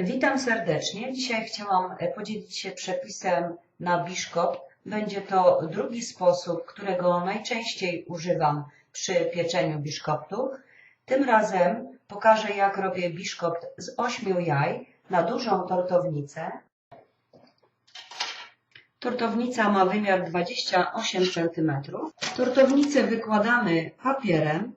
Witam serdecznie. Dzisiaj chciałam e, podzielić się przepisem na biszkopt. Będzie to drugi sposób, którego najczęściej używam przy pieczeniu biszkoptów. Tym razem pokażę, jak robię biszkopt z 8 jaj na dużą tortownicę. Tortownica ma wymiar 28 cm. Tortownicę wykładamy papierem.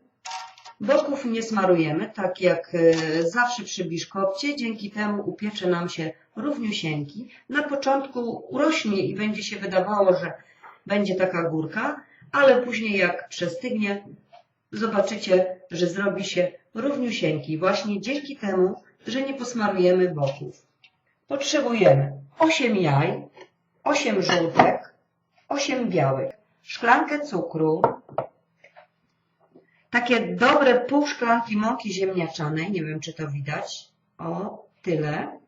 Boków nie smarujemy, tak jak e, zawsze przy biszkopcie. Dzięki temu upiecze nam się równiusieńki. Na początku urośnie i będzie się wydawało, że będzie taka górka, ale później jak przestygnie, zobaczycie, że zrobi się równiusieńki. Właśnie dzięki temu, że nie posmarujemy boków. Potrzebujemy 8 jaj, 8 żółtek, 8 białek, szklankę cukru, takie dobre pół szklanki mąki ziemniaczanej, nie wiem czy to widać, o tyle,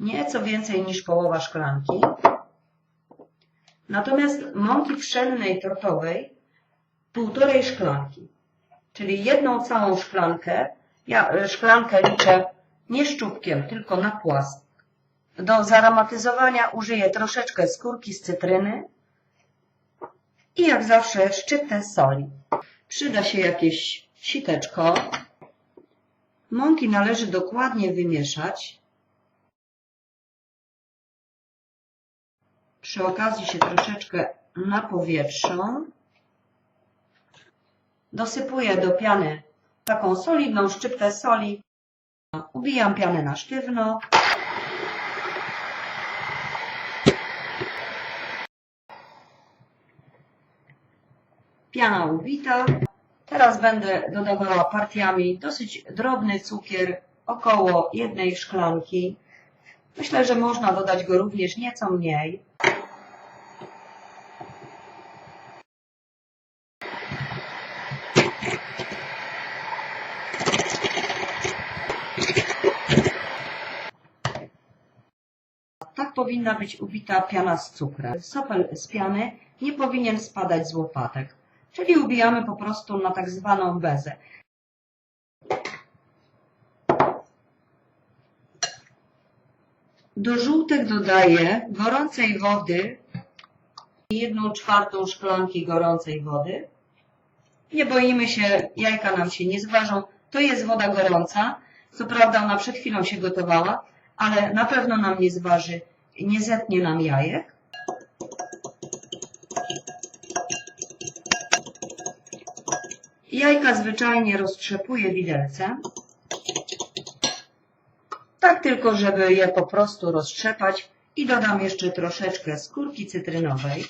nieco więcej niż połowa szklanki. Natomiast mąki pszennej tortowej półtorej szklanki, czyli jedną całą szklankę, ja e, szklankę liczę nie szczupkiem, tylko na płask. Do zaromatyzowania użyję troszeczkę skórki z cytryny i jak zawsze szczyptę soli. Przyda się jakieś siteczko. Mąki należy dokładnie wymieszać. Przy okazji się troszeczkę napowietrzą. Dosypuję do piany taką solidną szczyptę soli. Ubijam pianę na sztywno. Piana ubita. Teraz będę dodawała partiami dosyć drobny cukier, około jednej szklanki. Myślę, że można dodać go również nieco mniej. Tak powinna być ubita piana z cukrem. Sopel z piany nie powinien spadać z łopatek, czyli ubijamy po prostu na tak zwaną bezę. Do żółtek dodaję gorącej wody, jedną czwartą szklanki gorącej wody. Nie boimy się, jajka nam się nie zważą. To jest woda gorąca. Co prawda ona przed chwilą się gotowała, ale na pewno nam nie zważy, nie zetnie nam jajek. Jajka zwyczajnie roztrzepuję widelcem. Tak tylko, żeby je po prostu roztrzepać i dodam jeszcze troszeczkę skórki cytrynowej.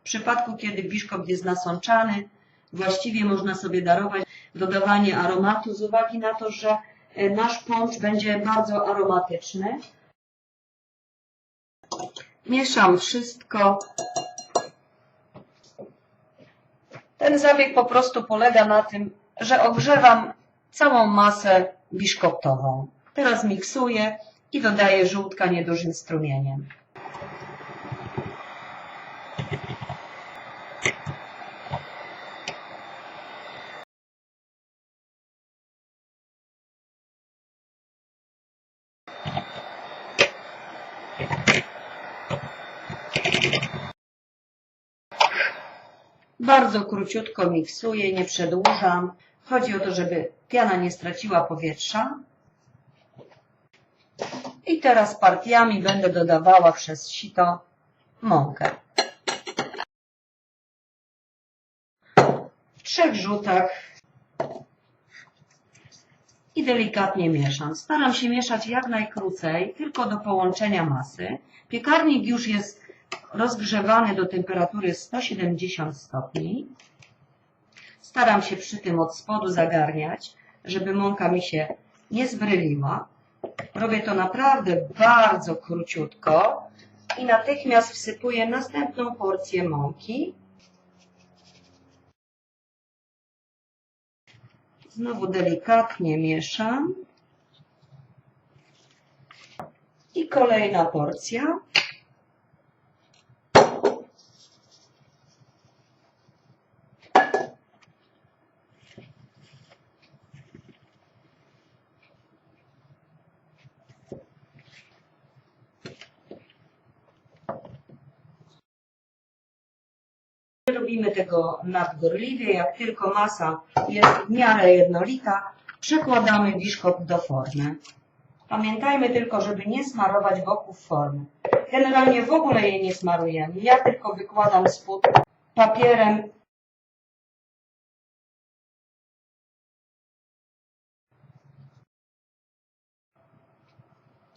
W przypadku, kiedy biszkopt jest nasączany, właściwie można sobie darować dodawanie aromatu z uwagi na to, że e, nasz pącz będzie bardzo aromatyczny. Mieszam wszystko. Ten zabieg po prostu polega na tym, że ogrzewam całą masę biszkoptową. Teraz miksuję i dodaję żółtka niedużym strumieniem. Bardzo króciutko miksuję, nie przedłużam. Chodzi o to, żeby piana nie straciła powietrza. I teraz partiami będę dodawała przez sito mąkę. W trzech rzutach i delikatnie mieszam. Staram się mieszać jak najkrócej, tylko do połączenia masy. Piekarnik już jest rozgrzewany do temperatury 170 stopni. Staram się przy tym od spodu zagarniać, żeby mąka mi się nie zbryliła. Robię to naprawdę bardzo króciutko i natychmiast wsypuję następną porcję mąki. Znowu delikatnie mieszam. I kolejna porcja. Robimy tego nadgorliwie, jak tylko masa jest w miarę jednolita, przekładamy biszkopt do formy. Pamiętajmy tylko, żeby nie smarować boków formy. Generalnie w ogóle jej nie smarujemy. Ja tylko wykładam spód papierem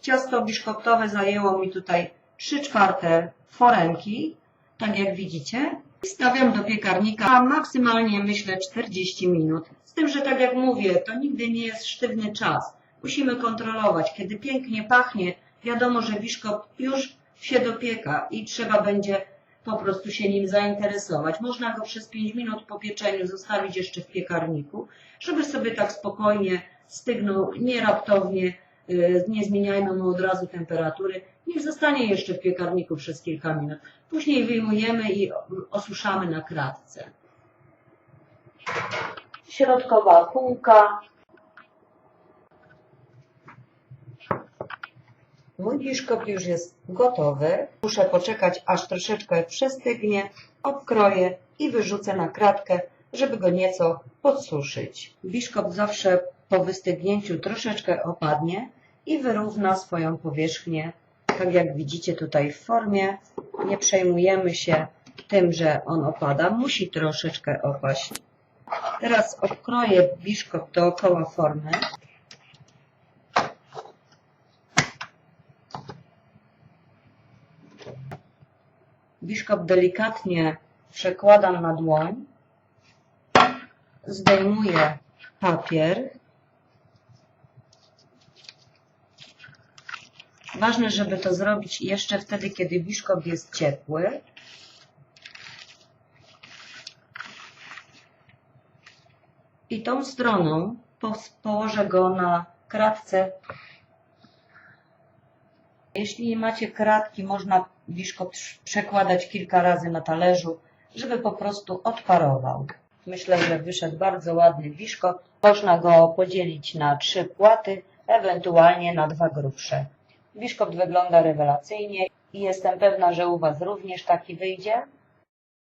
Ciasto biszkoptowe zajęło mi tutaj 3 czwarte foremki, tak jak widzicie. Stawiam do piekarnika maksymalnie myślę 40 minut. Z tym, że tak jak mówię, to nigdy nie jest sztywny czas. Musimy kontrolować. Kiedy pięknie pachnie, wiadomo, że biszkopt już się dopieka i trzeba będzie po prostu się nim zainteresować. Można go przez 5 minut po pieczeniu zostawić jeszcze w piekarniku, żeby sobie tak spokojnie stygnął, nie raptownie, nie zmieniajmy mu od razu temperatury. Niech zostanie jeszcze w piekarniku przez kilka minut. Później wyjmujemy i osuszamy na kratce. Środkowa półka. Mój biszkopt już jest gotowy. Muszę poczekać, aż troszeczkę przestygnie, obkroję i wyrzucę na kratkę, żeby go nieco podsuszyć. Biszkopt zawsze po wystygnięciu troszeczkę opadnie i wyrówna swoją powierzchnię, tak jak widzicie tutaj w formie. Nie przejmujemy się tym, że on opada. Musi troszeczkę opaść. Teraz obkroję biszkopt dookoła formy. Biszkopt delikatnie przekładam na dłoń. Zdejmuję papier. Ważne, żeby to zrobić jeszcze wtedy, kiedy biszkopt jest ciepły. I tą stroną po- położę go na kratce. Jeśli nie macie kratki, można biszkopt przekładać kilka razy na talerzu, żeby po prostu odparował. Myślę, że wyszedł bardzo ładny biszkopt. Można go podzielić na trzy płaty, ewentualnie na dwa grubsze. Biszkopt wygląda rewelacyjnie i jestem pewna, że u Was również taki wyjdzie.